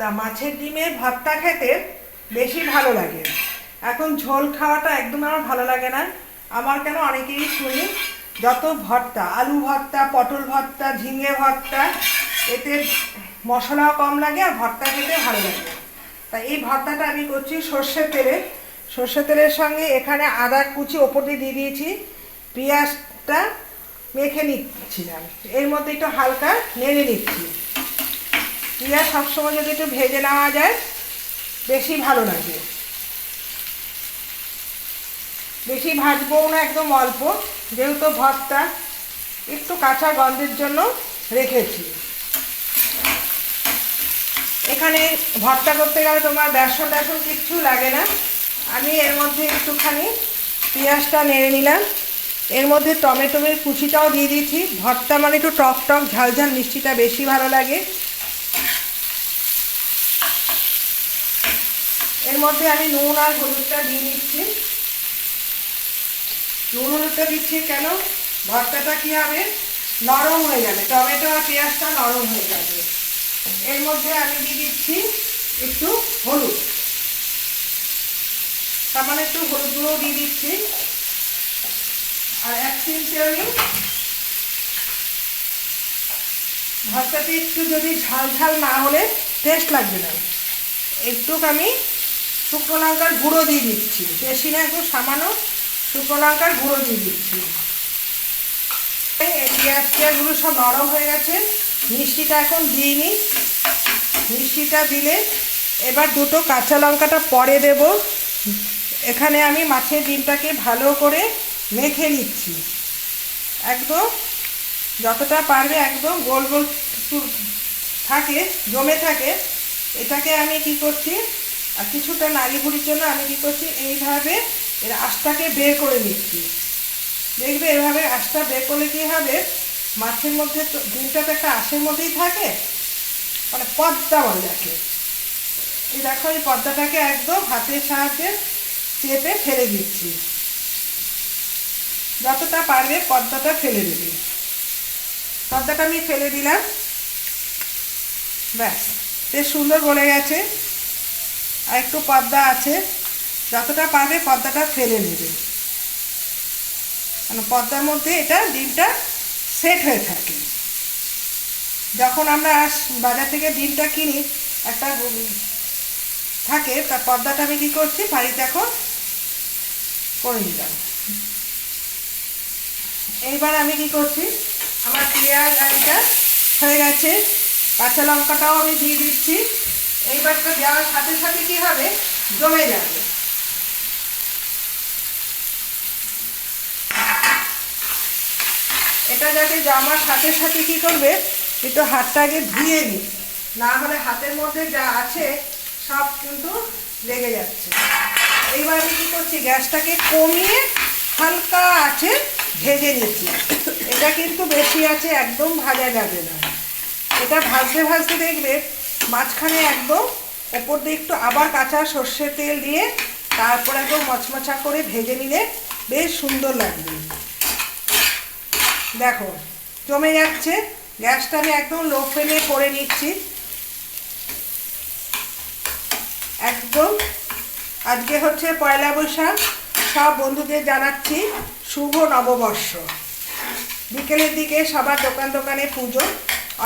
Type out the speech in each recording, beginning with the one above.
তা মাছের ডিমের ভাতটা খেতে বেশি ভালো লাগে। এখন ঝোল খাওয়াটা একদম আমার ভালো লাগে না। আমার কেন অনেকেই শুনি, যত ভর্তা, আলু ভর্তা, পটল ভর্তা, ঝিঙে ভর্তা, এতে মশলাও কম লাগে আর ভর্তা খেতে ভালো লাগে। তা এই ভর্তাটা আমি করছি সর্ষের তেলে। সর্ষের তেলের সঙ্গে এখানে আদা কুচি ওপর দিয়ে দিয়ে দিয়েছি। পেঁয়াজটা মেখে নিচ্ছিলাম। এর মধ্যে একটু হালকা নেড়ে নিচ্ছি। পেঁয়াজ সবসময় যদি একটু ভেজে নেওয়া যায়, বেশি ভালো লাগে বেশি ভাজবও না, একদম অল্প, যেহেতু ভর্তা, একটু কাঁচা গন্ধের জন্য রেখেছি। এখানে ভর্তা করতে গেলে তোমার বেসন টেসন কিচ্ছু লাগে না। আমি এর মধ্যে একটুখানি পেঁয়াজটা নেড়ে নিলাম। এর মধ্যে টমেটোমের কুচিটাও দিয়ে দিয়েছি। ভর্তা মানে একটু টক টক, ঝাল ঝাল মিষ্টিটা বেশি ভালো লাগে। এর মধ্যে আমি নুন আর হলুদটা দিয়ে দিচ্ছি। নুন হলুদটা দিচ্ছি কেন? ভর্তাটা কী হবে? নরম হয়ে যাবে। টমেটো আর পেঁয়াজটা নরম হয়ে যাবে। এর মধ্যে আমি দিয়ে দিচ্ছি একটু হলুদ। সামান্য একটু হলুদ গুঁড়ো দিয়ে দিচ্ছি। আর এক চিমটে আমি ভর্তাতে একটু যদি ঝাল ঝাল না হলে টেস্ট লাগবে না। একটু আমি শুকনো লঙ্কার গুঁড়ো দিয়ে দিচ্ছি। বেশি না একটু সামান্য শুকনো লঙ্কার গুঁড়ো দিয়ে দিচ্ছি। এই পেঁয়াজ পেঁয়াজগুলো সব নরম হয়ে গেছে। মিষ্টিটা এখন দিইনি মিষ্টিটা দিলে এবার দুটো কাঁচা লঙ্কাটা পরে দেব। এখানে আমি মাছের ডিমটাকে ভালো করে মেখে নিচ্ছি। একদম যতটা পারবে একদম গোল গোল থাকে, জমে থাকে। এটাকে আমি কি করছি? আর কিছুটা নাড়ি ভুড়ির জন্য আমি কি করছি, এইভাবে এর আঁশটাকে বের করে নিচ্ছি। দেখবে এভাবে আঁশটা বের করলে কী হবে? মাছের মধ্যে ডিমটা তো একটা আঁশের মধ্যেই থাকে মানে পদ্মা বলে যাকে। এই দেখো, এই পদ্মাটাকে একদম হাতের সাহায্যে চেপে ফেলে দিচ্ছি। যতটা পারবে পদ্মাটা ফেলে দেবে। পদ্মাটা আমি ফেলে দিলাম। ব্যাস, বেশ সুন্দর বলে গেছে। আর একটু পদ্মা আছে। যতটা পারবে পদ্মাটা ফেলে নেবে। মানে পদ্মার মধ্যে এটা ডিমটা সেট হয়ে থাকে। যখন আমরা বাজার থেকে ডিমটা কিনি, একটা থাকে তার পর্দাটা আমি কী করছি? বাড়িতে এখন করে নিলাম। এইবার আমি কি করছি? আমার পেঁয়াজ আলুটা হয়ে গেছে। কাঁচা লঙ্কাটাও আমি দিয়ে দিচ্ছি। এইবারটা দেওয়ার সাথে সাথে কি হবে? জমে যাবে। এটা যাতে জমার সাথে সাথে কি করবে? একটু হাতটা আগে ধুয়ে নিই না হলে হাতের মধ্যে যা আছে, সব কিন্তু লেগে যাচ্ছে। এইবার আমি কী করছি? গ্যাসটাকে কমিয়ে হালকা আছে ভেজে নিচ্ছি। এটা কিন্তু বেশি আছে, একদম ভাজা যাবে না। এটা ভাজতে ভাজতে দেখবে মাঝখানে একদম ওপর দিয়ে একটু আবার কাঁচা সর্ষের তেল দিয়ে তারপর একদম মচমচা করে ভেজে নিলে বেশ সুন্দর লাগবে। দেখো, জমে যাচ্ছে, গ্যাসটা আমি একদম লো ফ্লেমে করে নিচ্ছি। একদম, আজকে হচ্ছে পয়লা বৈশাখ, সব বন্ধুদের জানাচ্ছি শুভ নববর্ষ। বিকেলের দিকে সবার দোকান দোকানে পুজো।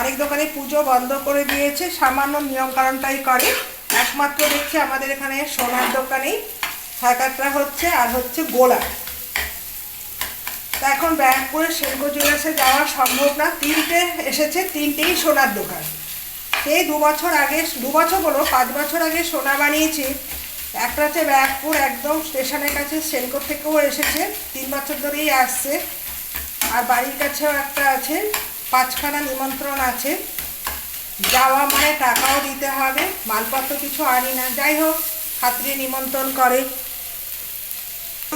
অনেক দোকানে পুজো বন্ধ করে দিয়েছে, সামান্য নিয়মকানুনটাই করে। একমাত্র দেখছি আমাদের এখানে সোনার দোকানেই থাকাটা হচ্ছে, আর হচ্ছে গোলা। তা এখন ব্যারাকপুরে সেনকো জুয়েলার্সে যাওয়া সম্ভব না। তিনটে এসেছে, তিনটেই সোনার দোকান। সেই দু বছর আগে, দু বছর বলো, পাঁচ বছর আগে সোনা বানিয়েছি। একটা হচ্ছে ব্যারাকপুর, একদম স্টেশনের কাছে সেনকো থেকেও এসেছে, তিন বছর ধরেই আসছে। আর বাড়ির কাছেও একটা আছে। পাঁচখানা নিমন্ত্রণ আছে। যাওয়া মানে টাকাও দিতে হবে, মালপত্র কিছু আনি না। যাই হোক খাত্রে নিমন্ত্রণ করে।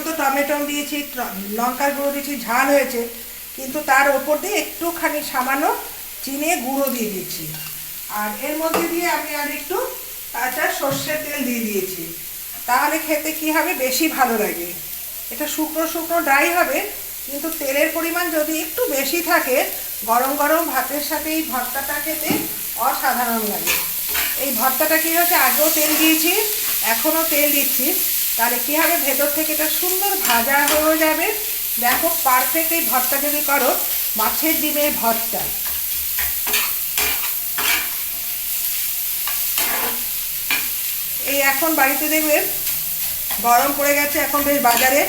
তো টমেটো দিয়েছি লঙ্কার গুঁড়ো দিয়েছি, ঝাল হয়েছে। কিন্তু তার ওপর দিয়ে একটুখানি সামান্য চিনে গুঁড়ো দিয়ে দিচ্ছি। আর এর মধ্যে দিয়ে আমি আর একটু কাঁচা সর্ষের তেল দিয়ে দিয়েছি। তাহলে খেতে কি হবে? বেশি ভালো লাগে। এটা শুকনো শুকনো ড্রাই হবে, কিন্তু তেলের পরিমাণ যদি একটু বেশি থাকে গরম গরম ভাতের সাথে এই ভর্তাটা খেতে অসাধারণ লাগে। এই ভর্তাটা কী হচ্ছে আগেও তেল দিয়েছি, এখনও তেল দিচ্ছি। তাহলে কী হবে? ভেতর থেকে এটা সুন্দর ভাজা হয়ে যাবে। দেখো পারফেক্ট এই ভর্তা যদি করো, মাছের ডিমের ভর্তা। এই এখন বাড়িতে দেখবে, গরম পড়ে গেছে, এখন বেশ বাজারে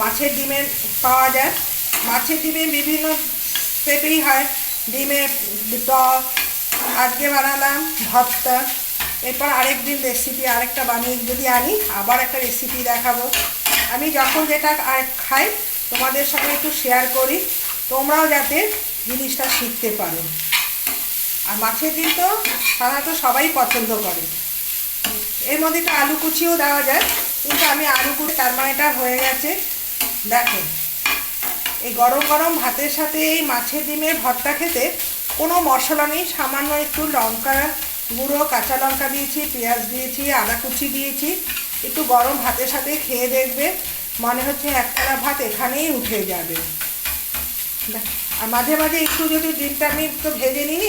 মাছের ডিমের পাওয়া যায়। মাছের ডিমের বিভিন্ন পেটেই হয়। ডিমের টক আজকে বানালাম ভর্তা। এরপর আরেক দিন রেসিপি আরেকটা বানিয়ে যদি আনি, আবার একটা রেসিপি দেখাবো। আমি যখন যেটা খাই তোমাদের সঙ্গে একটু শেয়ার করি। তোমরাও যাতে জিনিসটা শিখতে পারো। আর মাছের ডিম তো সাধারণত সবাই পছন্দ করে। এর মধ্যে একটু আলু কুচিও দেওয়া যায়, কিন্তু আমি আলু কুচি, তার মানে এটা হয়ে গেছে। দেখো এই গরম গরম ভাতের সাথে এই মাছের ডিমের ভর্তা খেতে কোনো মশলা নেই, সামান্য একটু লঙ্কা গুঁড়ো, কাঁচা লঙ্কা দিয়েছি, পেঁয়াজ দিয়েছি, আদা কুচি দিয়েছি। একটু গরম ভাতের সাথে খেয়ে দেখবে মনে হচ্ছে একতলা ভাত এখানেই উঠে যাবে। আর মাঝে মাঝে একটু যদি ডিমটা আমি একটু ভেজে নিই,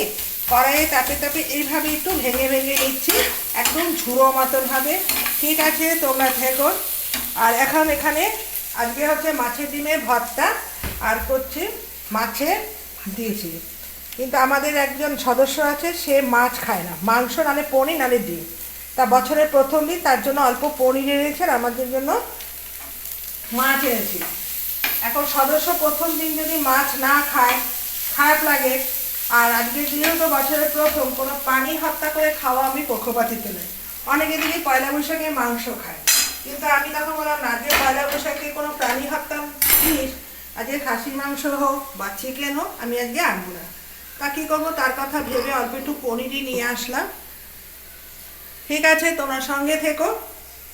কড়াইয়ে তাপে তাপে এইভাবে একটু ভেঙে ভেঙে নিচ্ছি, একদম ঝুড়ো মতনভাবে ঠিক আছে, তোমরা থেকো। আর এখন এখানে আজকে হচ্ছে মাছের ডিমের ভর্তা। আর করছি মাছের দিয়েছি। কিন্তু আমাদের একজন সদস্য আছে, সে মাছ খায় না। মাংস, নালে পনির, নালে ডিম। তা বছরের প্রথম দিন তার জন্য অল্প পনির এনেছে আর আমাদের জন্য মাছ এনেছি এখন সদস্য প্রথম দিন যদি মাছ না খায়, খারাপ লাগে। আর আজকে যেহেতু বছরের প্রথম, কোনো পানি হত্যা করে খাওয়া আমি পক্ষপাতিতে নই অনেকে দিকে পয়লা বৈশাখে মাংস খায়। কিন্তু আমি তখন বললাম, না যে পয়লা বৈশাখে কোনো প্রাণী হত্যা জিনিস আজকে খাসি মাংস হোক বা চিকেন হোক, আমি আজকে আনব না। তা কী করব? তার কথা ভেবে অল্প একটু পনিরই নিয়ে আসলাম। ঠিক আছে, তোমরা সঙ্গে থেকো।